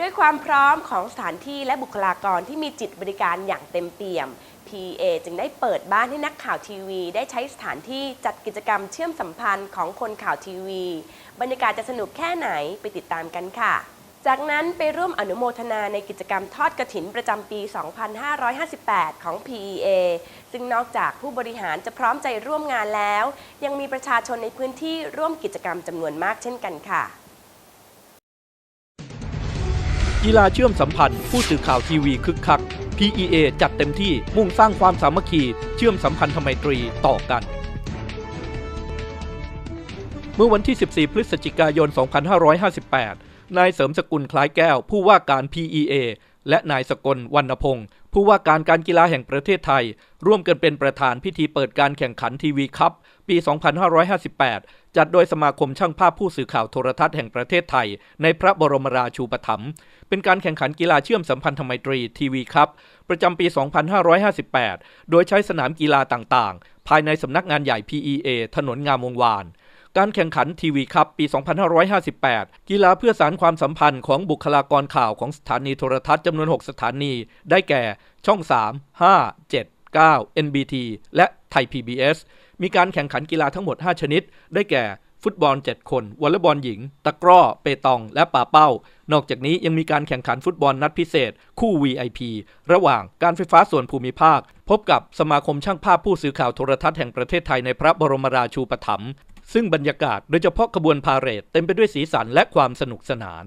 ด้วยความพร้อมของสถานที่และบุคลากรที่มีจิตบริการอย่างเต็มเปี่ยม PA จึงได้เปิดบ้านให้นักข่าวทีวี ได้ใช้สถานที่จัดกิจกรรมเชื่อมสัมพันธ์ของคนข่าวทีวี บรรยากาศจะสนุกแค่ไหนไปติดตามกันค่ะ จากนั้นไปร่วมอนุโมทนาในกิจกรรมทอดกระถินประจำปี 2558 ของ PEA ซึ่งนอกจากผู้บริหารจะพร้อมใจร่วมงานแล้ว ยังมีประชาชนในพื้นที่ร่วมกิจกรรมจำนวนมากเช่นกันค่ะ กีฬาเชื่อมสัมพันธ์ ผู้สื่อข่าวทีวีคึกคัก PEA จัดเต็มที่มุ่งสร้างความสามัคคีเชื่อมสัมพันธไมตรีต่อกัน เมื่อวันที่ 14 พฤศจิกายน 2558 นายเสริมสกุลคล้ายแก้ว ผู้ว่าการ PEA และนายสกลวรรณพงศ์ผู้ว่าการการกีฬาแห่งประเทศไทย ร่วมกันเป็นประธานพิธีเปิดการแข่งขันทีวีคัพปี 2558 จัดโดยสมาคมช่างภาพผู้สื่อข่าวโทรทัศน์แห่งประเทศไทย ในพระบรมราชูปถัมภ์เป็นการแข่งขันกีฬาเชื่อมสัมพันธไมตรีทีวีคัพประจำปี 2558 โดยใช้สนามกีฬาต่างๆ ภายในสำนักงานใหญ่ PEA ถนนงามวงวานการแข่งขันทีวีคัพปี 2558 กีฬาเพื่อสารความสัมพันธ์ของบุคลากรข่าวของสถานีโทรทัศน์จำนวน 6 สถานี ได้แก่ ช่อง 3 5 7 9 NBT และไทย PBS มีการแข่งขันกีฬาทั้งหมด 5 ชนิด ได้แก่ ฟุตบอล 7 คนวอลเลย์บอลหญิง ตะกร้อ เปตอง และป่าเป้า นอกจากนี้ยังมีการแข่งขันฟุตบอลนัดพิเศษ คู่ VIP ระหว่างการไฟฟ้าส่วนภูมิภาค พบกับสมาคมช่างภาพผู้สื่อข่าวโทรทัศน์แห่งประเทศไทยในพระบรมราชูปถัมภ์ซึ่งบรรยากาศโดยเฉพาะขบวนพาเหรดเต็มไปด้วยสีสันและความสนุกสนาน